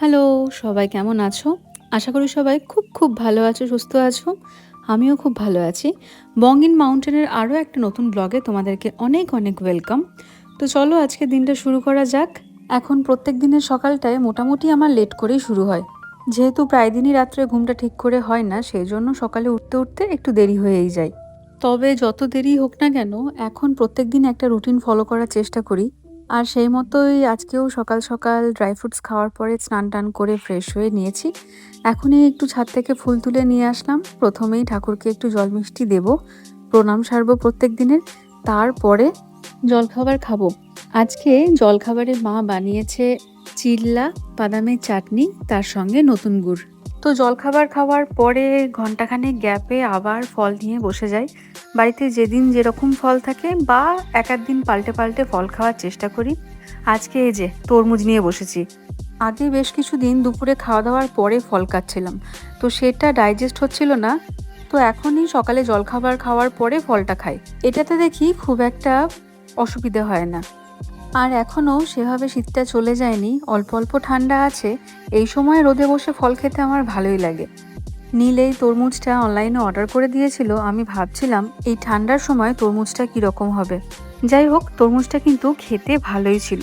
Hello, সবাই কেমন আছো? আশা করি সবাই খুব, খুব ভালো আছো, সুস্থ আছো। আমিও খুব ভালো আছি। বঙ্গিন মাউন্টেনের আরও একটা নতুন ব্লগে তোমাদেরকে অনেক, অনেক ওয়েলকাম। তো চলো আজকে দিনটা শুরু করা যাক। এখন প্রত্যেক দিনের সকালটায় মোটামুটি আমার লেট করেই শুরু হয়। যেহেতু প্রায় দিনই রাত্রে ঘুমটা ঠিক করে হয় না, সেই জন্য সকালে উঠতে, উঠতে একটু দেরি হয়েই যায়। তবে যত দেরি হোক না কেন, এখন প্রত্যেক দিন একটা রুটিন ফলো করার চেষ্টা করি। আর সেই মতোই আজকেও সকাল, সকাল ড্রাই ফ্রুটস খাওয়ার পরে স্নান-টান করে ফ্রেশ হয়ে নিয়েছি। এখনই একটু ছাদ থেকে ফুল তুলে নিয়ে আসলাম। প্রথমেই ঠাকুরকে একটু জল মিষ্টি দেব, প্রণাম সারব প্রত্যেক দিনের। তারপরে জলখাবার খাব। আজকে জলখাবারে মা বানিয়েছে চিল্লা, বাদামের চাটনি, তার সঙ্গে নতুন গুড়। তো জলখাবার খাওয়ার পরে ঘন্টাখানেক গ্যাপে আবার ফল নিয়ে বসে যাই। বাড়িতে যেদিন যেরকম ফল থাকে বা এক দিন পাল্টে পাল্টে ফল খাওয়ার চেষ্টা করি। আজকে এই যে তরমুজ নিয়ে বসেছি। আগে বেশ কিছু দিন দুপুরে খাওয়া দাওয়ার পরে ফল কাটছিলাম তো সেটা ডাইজেস্ট হচ্ছিল না। তো এখনই সকালে জলখাবার খাওয়ার পরে ফলটা খাই। এটাতে দেখি খুব একটা অসুবিধে হয় না। আর এখনও সেভাবে শীতটা চলে যায়নি, অল্প অল্প ঠান্ডা আছে, এই সময় রোদে বসে ফল খেতে আমার ভালোই লাগে। নীল এই তরমুজটা অনলাইনে অর্ডার করে দিয়েছিল, আমি ভাবছিলাম এই ঠান্ডার সময় তরমুজটা কীরকম হবে। যাই হোক, তরমুজটা কিন্তু খেতে ভালোই ছিল।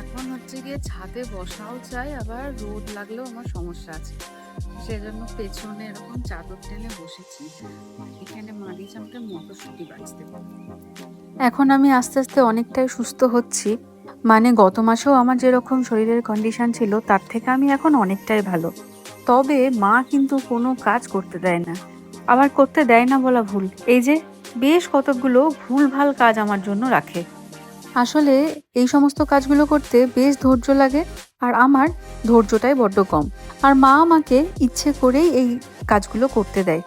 এখন হচ্ছে গিয়ে ছাদে বসাও চাই আবার রোদ লাগলেও আমার সমস্যা আছে। সেজন্য পেছনে এরকম চাদর টেনে বসেছি, এখানে মাদি চামটে মটরশুঁটি বাঁচতে এখন আমি আস্তে আস্তে অনেকটাই সুস্থ হচ্ছি। মানে গত মাসেও আমার যেরকম শরীরের কন্ডিশন ছিল, তার থেকে আমি এখন অনেকটাই ভালো। তবে মা কিন্তু কোনো কাজ করতে দেয় না। আবার করতে দেয় না বলা ভুল। এই যে, বেশ কতকগুলো ভুলভাল কাজ আমার জন্য রাখে। আসলে এই সমস্ত কাজগুলো করতে বেশ ধৈর্য লাগে, আর আমার ধৈর্যটাই বড্ড কম। আর মা আমাকে ইচ্ছে করেই এই কাজগুলো করতে দেয়।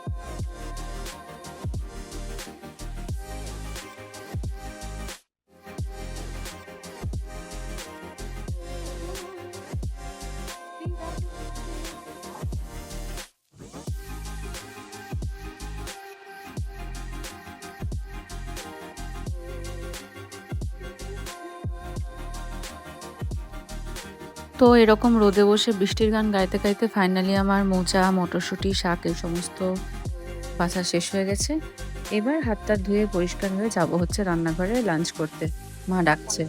তো এরকম রোদে বসে বৃষ্টির গান গাইতে গাইতে ফাইনালি আমার মোচা, মটরশুঁটি, শাক এই সমস্ত বাছা শেষ হয়ে গেছে। এবার হাতটা ধুয়ে পরিষ্কার হয়ে যাব হচ্ছে রান্নাঘরে লাঞ্চ করতে। মা ডাকছে।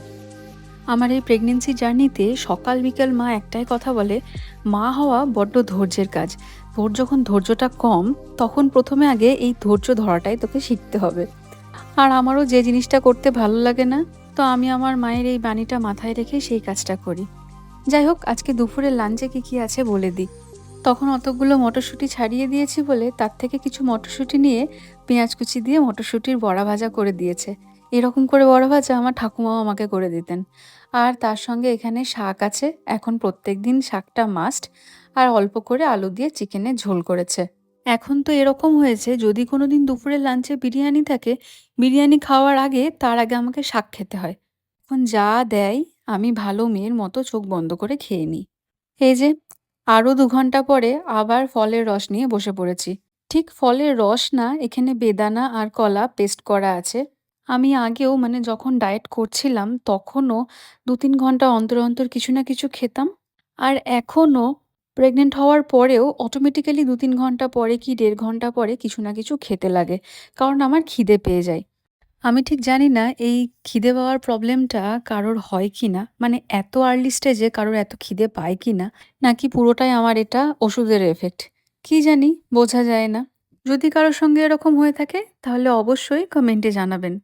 আমার এই প্রেগনেন্সি জার্নিতে সকাল বিকেল মা একটাই কথা বলে, মা হওয়া বড্ড ধৈর্যের কাজ। তোর যখন ধৈর্যটা কম, তখন প্রথমে আগে এই ধৈর্য ধরাটাই তোকে শিখতে হবে। আর আমারও যে জিনিসটা করতে ভালো লাগে না, তো আমি আমার মায়ের এই বাণীটা মাথায় রেখে সেই কাজটা করি। যাই হোক, আজকে দুপুরের লাঞ্চে কি কি আছে বলে দিই। তখন অতগুলো মটরশুঁটি ছাড়িয়ে দিয়েছি বলে তার থেকে কিছু মটরশুঁটি নিয়ে পেঁয়াজ কুচি দিয়ে মটরশুঁটির বড়া ভাজা করে দিয়েছে। এরকম করে বড়া ভাজা আমার ঠাকুমাও আমাকে করে দিতেন। আর তার সঙ্গে এখানে শাক আছে। এখন প্রত্যেক দিন শাকটা মাস্ট আর অল্প করে আলু দিয়ে চিকেনের ঝোল করেছে। এখন তো এরকম হয়েছে, যদি কোনো দিন দুপুরের লাঞ্চে বিরিয়ানি থাকে, বিরিয়ানি খাওয়ার আগে তার আগে আমাকে শাক খেতে হয়। এখন যা দেয় আমি ভালো মেয়ের মতো চোখ বন্ধ করে খেয়ে নিই। এই যে, আরও দু ঘণ্টা পরে আবার ফলের রস নিয়ে বসে পড়েছি। ঠিক ফলের রস না, এখানে বেদানা আর কলা পেস্ট করা আছে। আমি আগেও মানে যখন ডায়েট করছিলাম, তখনও দু তিন ঘণ্টা অন্তর অন্তর কিছু না কিছু খেতাম। আর এখনও প্রেগনেন্ট হওয়ার পরেও অটোমেটিক্যালি দু তিন ঘণ্টা পরে কি দেড় ঘণ্টা পরে কিছু না কিছু খেতে লাগে। কারণ আমার খিদে পেয়ে যায়। আমি ঠিক জানি না এই খিদে পাওয়ার প্রবলেমটা কারোর হয় কি না মানে এত আর্লি স্টেজে কারোর এত খিদে পায় কি না নাকি পুরোটাই আমার এটা ওষুধের এফেক্ট কি জানি, বোঝা যায় না। যদি কারোর সঙ্গে এরকম হয়ে থাকে, তাহলে অবশ্যই কমেন্টে জানাবেন।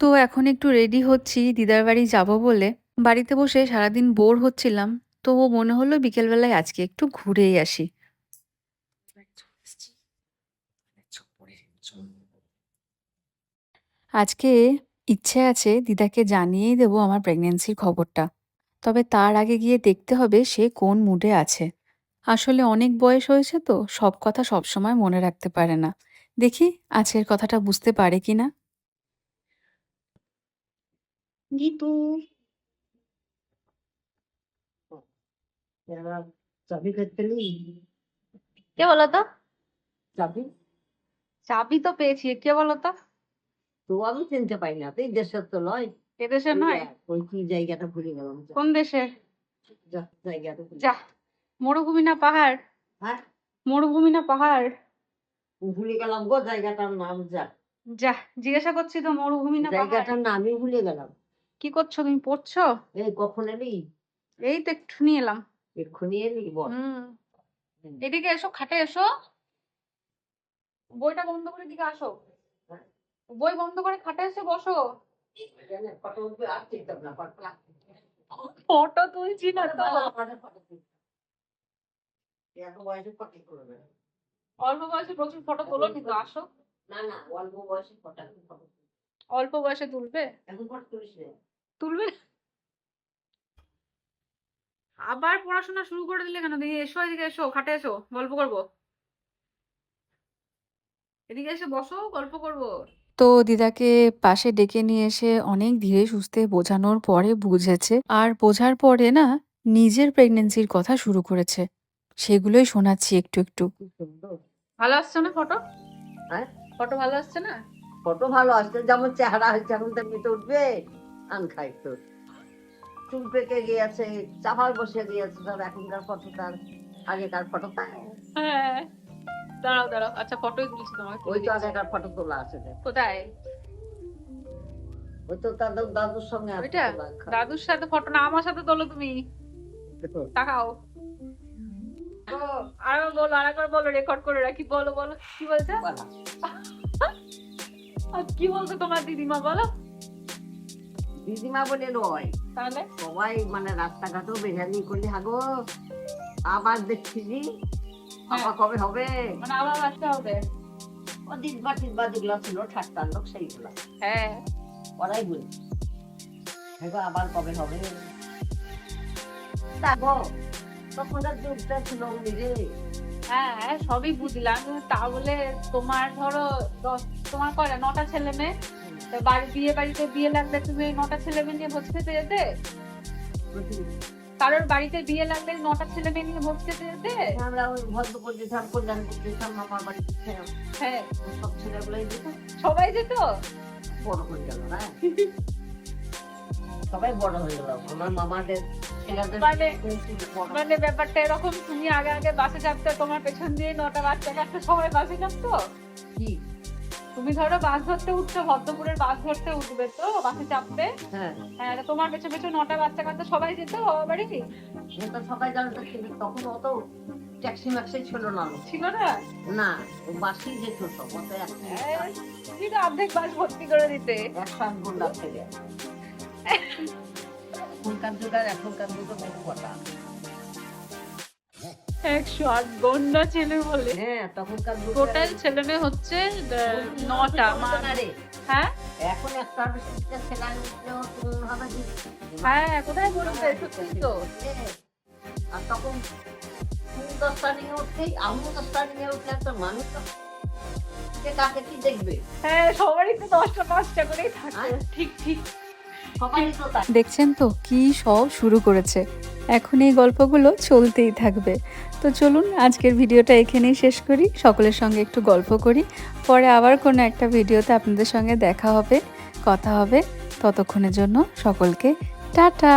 তো এখন একটু রেডি হচ্ছি, দিদার বাড়ি যাব বলে। বাড়িতে বসে সারাদিন বোর হচ্ছিলাম তো মনে হলো বিকেলবেলায় আজকে একটু ঘুরেই আসি। আজকে ইচ্ছে আছে দিদাকে জানিয়েই দেবো আমার প্রেগনেন্সির খবরটা। তবে তার আগে গিয়ে দেখতে হবে সে কোন মুডে আছে। আসলে অনেক বয়স হয়েছে তো সব কথা সবসময় মনে রাখতে পারে না। দেখি আজকের কথাটা বুঝতে পারে। গিতু এবার চাবি করতে কে বলো তো? চাবি চাবি তো পেয়েছি। কে বলো তো? আমি চিনতে পারি না। তো এই দেশের তো নয় ওই নয়? ওই কি জায়গাটা ভুলে গেলাম কোন দেশের? যা জায়গাটা যা মরুভূমি না পাহাড়। হ্যাঁ? মরুভূমি না পাহাড় ভুলে গেলাম গো জায়গাটার নাম যা। যা জিজ্ঞাসা করছি তো মরুভূমি না জায়গাটার নামই ভুলে গেলাম। কি করছ তুমি পড়ছো? এই কখন এলি? এই তো একটু নিয়ে এলাম। এক্ষুনি এলি বল। এদিকে এসো খাটে এসো। বইটা বন্ধ করে দিকে আসো। বই বন্ধ করে খাটে এসে বসো। ফটো তুলছি না তো। অল্প বয়সে প্রচুর ফটো তোলো কিন্তু, আসো। অল্প বয়সে তুলবে? তুলবে আবার পড়াশোনা শুরু করে দিলে কেন? দেখি এসো, এদিকে এসো, খাটে এসো, গল্প করব। এদিকে এসে বসো, গল্প করব। তো দিদাকে পাশে ডেকে নিয়ে এসে অনেক ধীরে সুস্থে বোঝানোর পরে বুঝেছে। আর বোঝার পরে না নিজের প্রেগনেন্সির কথা শুরু করেছে। সেগুলোই শোনাচ্ছি একটু একটু। ভালো আসছে না ফটো? হ্যাঁ? ফটো ভালো আসছে না? ফটো ভালো আসছে যেমন চেহারা হয়েছে এখন তেমনি তো উঠবে। আন খাই তো। চুল পেকে গিয়েছে চাপার বসে গিয়েছে সব এখনকার ফটো তার আগেকার ফটো। হ্যাঁ। দাঁড়াও দাঁড়াও আচ্ছা ফটোই তুলছি তোমাকে ওই তো আগেকার ফটো তোলা আছে দেখ। কোথায়? ওই তো তাদের দাদুর সঙ্গে ওইটা? দাদুর সাথে ফটো না আমার সাথে তোলো তুমি। দেখো, তাকাও। আরেকবার বলো আরেকবার বলো রেকর্ড করে রাখি বলো বলো কি বলছে? আর কি বলছো তোমার দিদিমা বলো। দিদিমা বলে নয়। তাহলে? সবাই মানে রাস্তাঘাটেও বেহানি করলি হাগো আবার দেখছি জি আবার কবে হবে। মানে আবার বাচ্চা হবে। অদিন বাটির বা যেগুলো ছিল ঠাট্টার লোক সেইগুলো হ্যাঁ। ওরাই বলি দেখো আবার কবে হবে? দেখো তখনকার যুগটা ছিল নিজে হ্যাঁ সবই বুঝলাম। কিন্তু তা বলে তোমার ধরো দশ তোমার কয়টা? নটা ছেলে মেয়ে? বাড়ি বিয়ে বাড়িতে বিয়ে লাগলে তুমি ওই নটা ছেলে মেয়ে নিয়ে ভোজ খেতে যেতে কারোর বাড়িতে বিয়ে লাগলে নটা ছেলে মেয়ে নিয়ে খেতে যেতে আমরা ওই ভদ্র করে দিতাম কল্যাণ করতে দিতাম মামার বাড়ি হ্যাঁ। সব ছেলেগুলোই দিতাম সবাই যেত? বড় হয়ে গেল না সবাই বড় হয়ে গেল। আমার মামাদের মানে মানে ব্যাপারটা এরকম তুমি আগে আগে বাসে চাপতে তোমার পেছন দিয়ে নটা বাচ্চা কাচ্চা সবাই বাসে চাপতো কি? তুমি ধরো বাস ধরতে উঠছো ভদ্রপুরের বাস ধরতে উঠবে তো? বাসে চাপবে? হ্যাঁ। হ্যাঁ তোমার পেছন পেছন নটা বাচ্চা কাচ্চা সবাই যেত বাবা বাড়ি? এটা সবাই জানতো কিন্তু তখন অত ট্যাক্সি ম্যাক্সি ছিল না। ছিল না? না ও বাসি যেত সব অত এক এই, তুমি তো অর্ধেক বাস ভর্তি করে দিতে। আট ঘণ্টা থেকে। এখনকার যুগ আর এখনকার যুগে বহু কথা একশো আট গন্ডা ছেলে বলে। হ্যাঁ তখনকার টোটাল ছেলে মেয়ে হচ্ছে নটা। হ্যাঁ? এখন একটা ছেলে আনলেও তুমি হবে কি? হ্যাঁ কোথায় বলবে তো আর তখন দশটা নিয়ে উঠতেই আমিও দশটা নিয়ে উঠলে একটা মানুষ কাকে কি দেখবে? হ্যাঁ সবারই তো দশটা পাঁচটা করেই থাকে। হ্যাঁ। ঠিক ঠিক। দেখছেন তো কি সব শুরু করেছে। এখন এই গল্পগুলো চলতেই থাকবে। তো চলুন আজকের ভিডিওটা এখানেই শেষ করি। সকলের সঙ্গে একটু গল্প করি। পরে আবার কোনো একটা ভিডিওতে আপনাদের সঙ্গে দেখা হবে, কথা হবে। ততক্ষণের জন্য সকলকে টাটা!